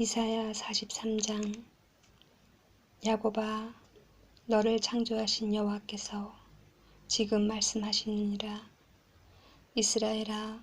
이사야 43장. 야곱아 너를 창조하신 여호와께서 지금 말씀하시느니라. 이스라엘아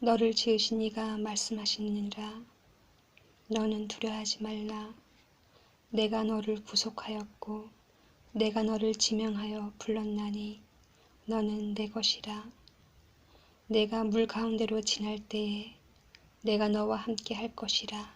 너를 지으신 이가 말씀하시느니라. 너는 두려워하지 말라. 내가 너를 구속하였고 내가 너를 지명하여 불렀나니 너는 내 것이라. 내가 물 가운데로 지날 때에 내가 너와 함께 할 것이라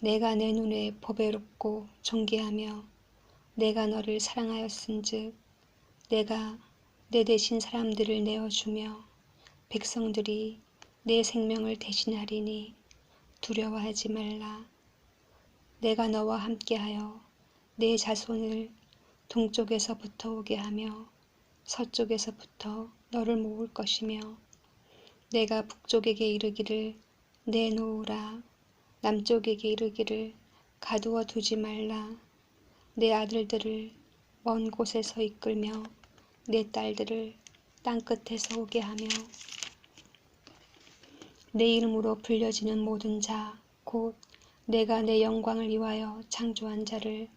내가 내 눈에 보배롭고 존귀하며 내가 너를 사랑하였은즉 내가 내 대신 사람들을 내어주며 백성들이 내 생명을 대신하리니 두려워하지 말라. 내가 너와 함께하여 내 자손을 동쪽에서부터 오게 하며 서쪽에서부터 너를 모을 것이며 내가 북쪽에게 이르기를 내놓으라 남쪽에게 이르기를 가두어 두지 말라 내 아들들을 먼 곳에서 이끌며 내 딸들을 땅 끝에서 오게 하며 내 이름으로 불려지는 모든 자, 곧 내가 내 영광을 위하여 창조한 자를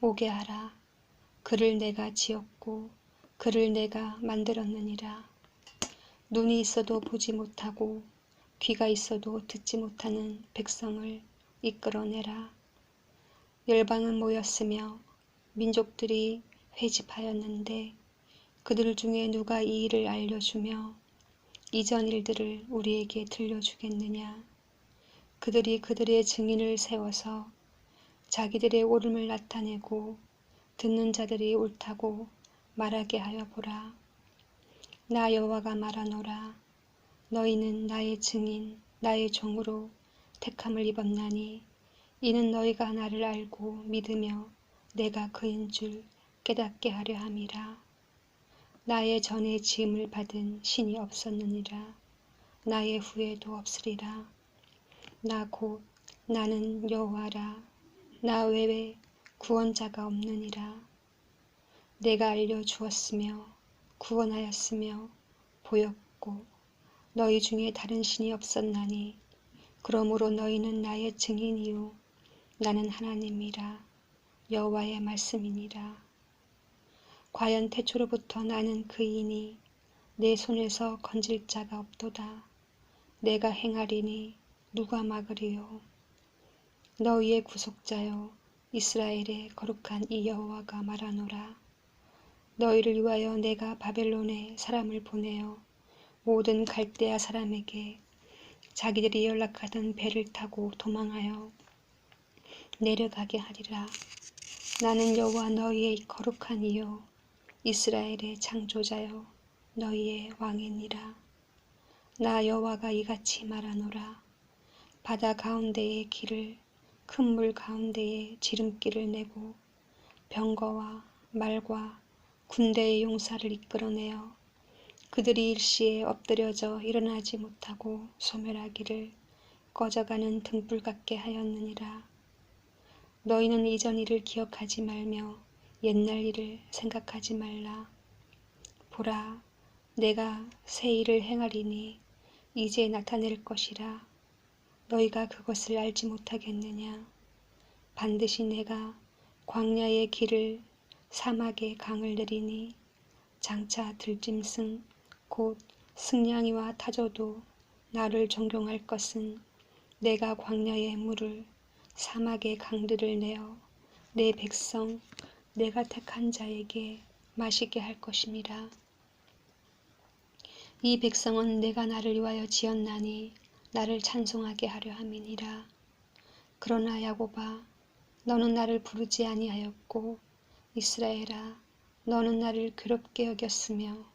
오게 하라. 그를 내가 지었고 그를 내가 만들었느니라. 눈이 있어도 보지 못하고 귀가 있어도 듣지 못하는 백성을 이끌어내라. 열방은 모였으며 민족들이 회집하였는데 그들 중에 누가 이 일을 알려주며 이전 일들을 우리에게 들려주겠느냐. 그들이 그들의 증인을 세워서 자기들의 옳음을 나타내고 듣는 자들이 옳다고 말하게 하여 보라. 나 여호와가 말하노라. 너희는 나의 증인, 나의 종으로 택함을 입었나니 이는 너희가 나를 알고 믿으며 내가 그인 줄 깨닫게 하려 함이라. 나의 전에 지음을 받은 신이 없었느니라. 나의 후에도 없으리라. 나 곧 나는 여호와라. 나 외에 구원자가 없느니라. 내가 알려 주었으며 구원하였으며 보였고 너희 중에 다른 신이 없었나니 그러므로 너희는 나의 증인이요 나는 하나님이라 여호와의 말씀이니라. 과연 태초로부터 나는 그이니 내 손에서 건질 자가 없도다. 내가 행하리니 누가 막으리요. 너희의 구속자여 이스라엘의 거룩한 이 여호와가 말하노라. 너희를 위하여 내가 바벨론에 사람을 보내어 모든 갈대아 사람에게 자기들이 연락하던 배를 타고 도망하여 내려가게 하리라. 나는 여호와 너희의 거룩한 이요 이스라엘의 창조자여 너희의 왕이니라. 나 여호와가 이같이 말하노라. 바다 가운데의 길을 큰 물 가운데에 지름길을 내고 병거와 말과 군대의 용사를 이끌어내어 그들이 일시에 엎드려져 일어나지 못하고 소멸하기를 꺼져가는 등불 같게 하였느니라. 너희는 이전 일을 기억하지 말며 옛날 일을 생각하지 말라. 보라, 내가 새 일을 행하리니 이제 나타낼 것이라. 너희가 그것을 알지 못하겠느냐. 반드시 내가 광야의 길을 사막의 강을 내리니 장차 들짐승 곧 승냥이와 타조도 나를 존경할 것은 내가 광야의 물을 사막의 강들을 내어 내 백성 내가 택한 자에게 마시게 할 것임이라. 이 백성은 내가 나를 위하여 지었나니 나를 찬송하게 하려 함이니라. 그러나 야곱아 너는 나를 부르지 아니하였고 이스라엘아 너는 나를 괴롭게 여겼으며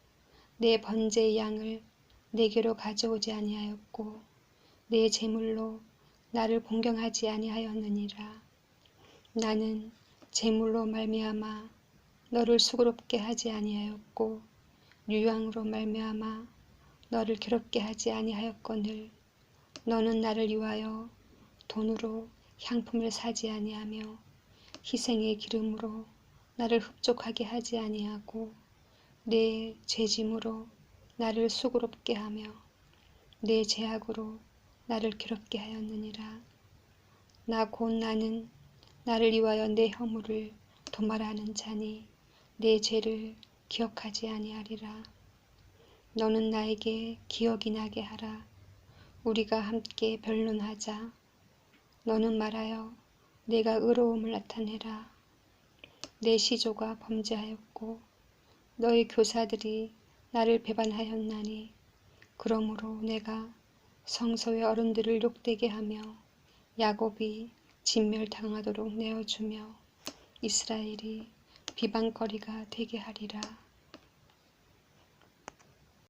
내 번제의 양을 내게로 가져오지 아니하였고 내 재물로 나를 공경하지 아니하였느니라. 나는 재물로 말미암아 너를 수고롭게 하지 아니하였고 유황으로 말미암아 너를 괴롭게 하지 아니하였거늘 너는 나를 위하여 돈으로 향품을 사지 아니하며 희생의 기름으로 나를 흡족하게 하지 아니하고 내 죄짐으로 나를 수고롭게 하며 내 죄악으로 나를 괴롭게 하였느니라. 나 곧 나는 나를 위하여 내 허물을 도말하는 자니 내 죄를 기억하지 아니하리라. 너는 나에게 기억이 나게 하라. 우리가 함께 변론하자. 너는 말하여 내가 의로움을 나타내라. 내 시조가 범죄하였고 너희 교사들이 나를 배반하였나니 그러므로 내가 성소의 어른들을 욕되게 하며 야곱이 진멸당하도록 내어주며 이스라엘이 비방거리가 되게 하리라.